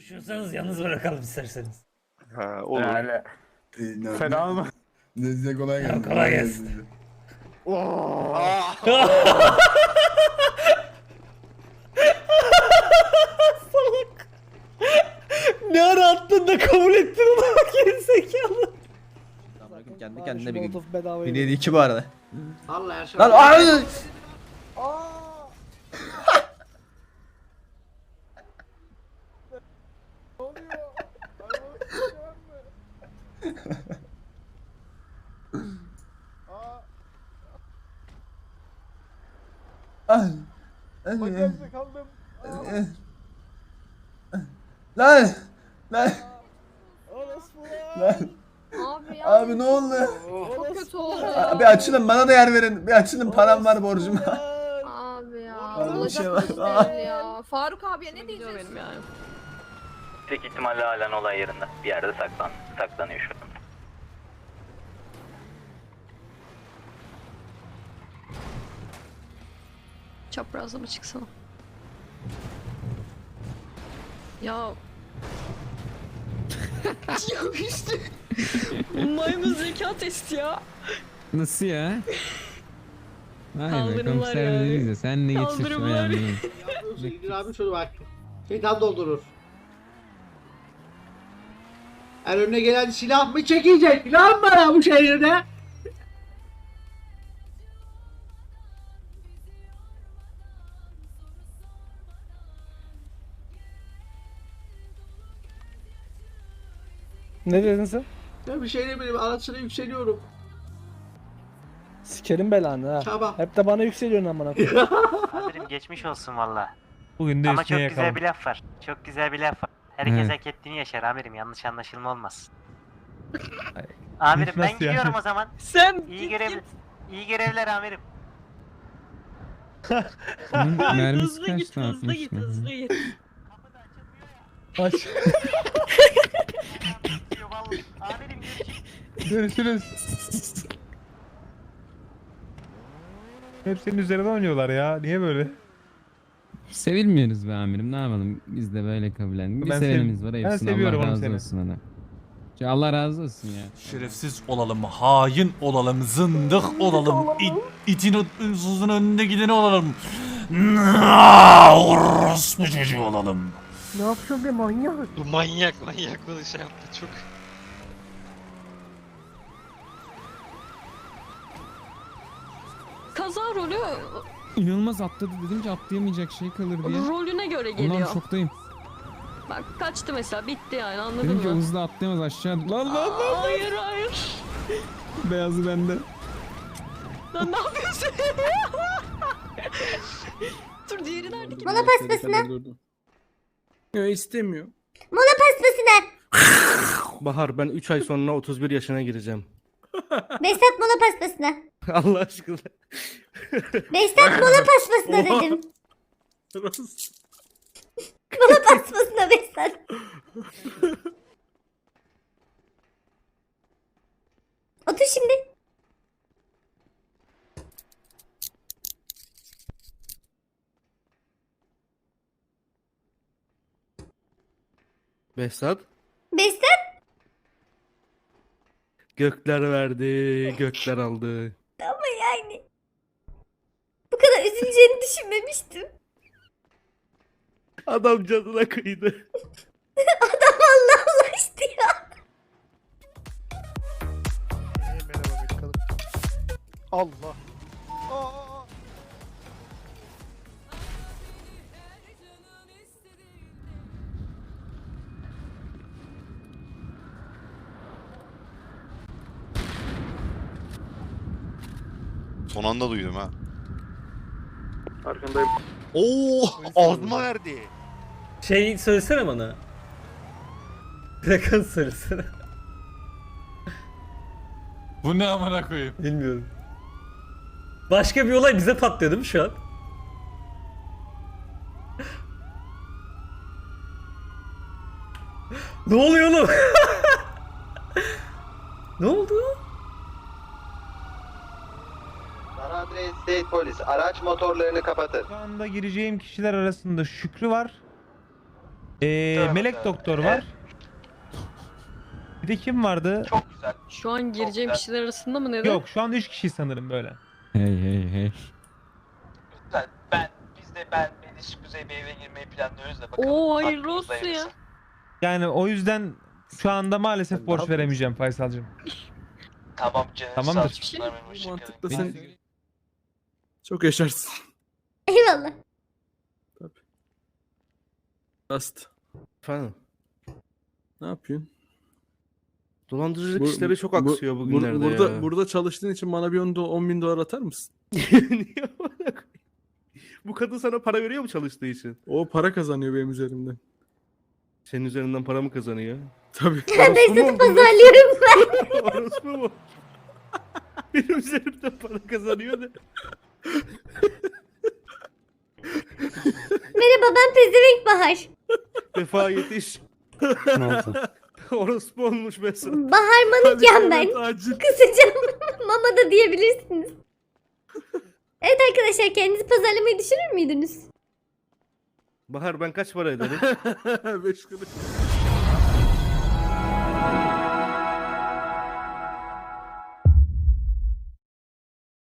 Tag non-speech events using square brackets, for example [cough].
Konuşuyorsanız yalnız bırakalım isterseniz. Ha olur. Yani Ne- fena mı? ne- Size kolay gelsin. kolay gelsin. [laughs] Ne ara attın da kabul ettin onu [laughs] gerizekalı. Kendi kendine bir gün. Bedava Bir değil iki bu arada. Allah her şey. Lan ay! Ay. kaldım. Lan! Lan! Orospu Lan! Abi ya. Abi ne oldu? Çok kötü oldu. Bir açılın bana da yer verin. Bir açılın param var borcum. Abi ya. Abi bir şey var. değil ya. Faruk abiye ne diyeceğiz? Benim yani. Tek ihtimalle halen olay yerinde. Bir yerde saklan, saklanıyor şu an. Çaprazda mı çıksana? Ya. [laughs] ya işte. Maymun zeka testi ya. Nasıl ya? Vay be Kaldırımlar komiser yani. de sen ne geçiyorsun Kaldırımlar. Yoksa İlgin abi şöyle bak. Şeytan doldurur. Her önüne gelen silah mı çekecek? Lan bana bu şehirde. Ne dedin sen? Ya bir şey demiyorum. Ara sıra yükseliyorum. Sikerim belanı ha. Tamam. Hep de bana yükseliyorsun amına koyayım. [laughs] Amirim geçmiş olsun valla. Bugün Ama çok güzel bir laf var. Çok güzel bir laf var. Herkes hak ettiğini yaşar amirim. Yanlış anlaşılma olmaz. amirim ben Nasıl yani? gidiyorum o zaman. Sen İyi görev iyi görevler amirim. Bunun mermisi hızlı kaç git ne hızlı git hızlı git. Aç. Amirim görüşürüz. Görüşürüz. Hep senin üzerine oynuyorlar ya. Niye böyle? Sevilmiyoruz be amirim ne yapalım biz de böyle kabullendik. Bir Ben sev- sevenimiz var ben seviyorum Allah oğlum razı seni. olsun adam. Ya Allah razı olsun ya. Şerefsiz olalım, hain olalım, zındık olalım, it, itin suzun önünde gideni olalım. Orospu çocuğu olalım. Ne yapıyorsun be manyak? bu manyak manyak bunu şey yaptı çok. Kaza rolü İnanılmaz atladı dedim ki atlayamayacak şey kalır diye. rolüne göre Ondan geliyor. şoktayım. Bak kaçtı mesela bitti yani anladın Dedim ki mı? hızlı atlayamaz aşağı. Lan lan lan. Hayır hayır. Beyazı bende. Lan ne yapıyorsun? [laughs] Dur diğeri nerede ki? Mola paspasına. Yok istemiyor. Mola paspasına. Bahar ben 3 ay sonra 31 yaşına gireceğim. Behzat mola paspasına. [laughs] Allah aşkına. [laughs] Behzat mola paspasına dedim. Mola paspasına Behzat. [laughs] Otur şimdi. Behzat Behzat gökler verdi, gökler aldı. ama yani. Üzüleceğini düşünmemiştim. Adam canına kıydı. [laughs] Adam Allah ulaştı ya. Allah. Son anda duydum ha. Arkandayım. Oo, ağzıma verdi. Şey söylesene bana. Plakası söylesene. Bu ne amına koyayım? Bilmiyorum. Başka bir olay bize patlıyor değil mi şu an? ne oluyor oğlum? [laughs] ne oldu? State Polis araç motorlarını kapatın. Şu anda gireceğim kişiler arasında Şükrü var. Ee, melek doktor var. Bir de kim vardı? Şu an gireceğim kişiler arasında mı neden? Yok şu an 3 kişi sanırım böyle. Hey hey hey. Ben, biz de ben Mediş Kuzey bir eve girmeyi planlıyoruz da Oo hayırlı olsun ya. Yani o yüzden şu anda maalesef borç veremeyeceğim Faysal'cığım. Tamam canım. Tamamdır. Hiçbir şey Mantıklı sen- Çok yaşarsın. Eyvallah. Rast. Efendim. Ne yapıyorsun? Dolandırıcılık Bu- işleri çok bu- aksıyor bur- bugünlerde burada, ya. Burada çalıştığın için bana bir 10, do- 10 bin dolar atar mısın? [laughs] Niye amına koyayım? Bu kadın sana para veriyor mu çalıştığı için? O para kazanıyor benim üzerimden. Senin üzerinden para mı kazanıyor? Tabii. Ben de satıp pazarlıyorum ben. [laughs] Orospu mu? Benim üzerimden para kazanıyor da. Merhaba ben Pezevenk Bahar. Defa yetiş. [laughs] Orospu olmuş mesela. Bahar Manukyan ben. Acil. Kısaca [laughs] mama da diyebilirsiniz. Evet arkadaşlar kendinizi pazarlamayı düşünür müydünüz? Bahar ben kaç para ederim? [laughs] 5 kuruş.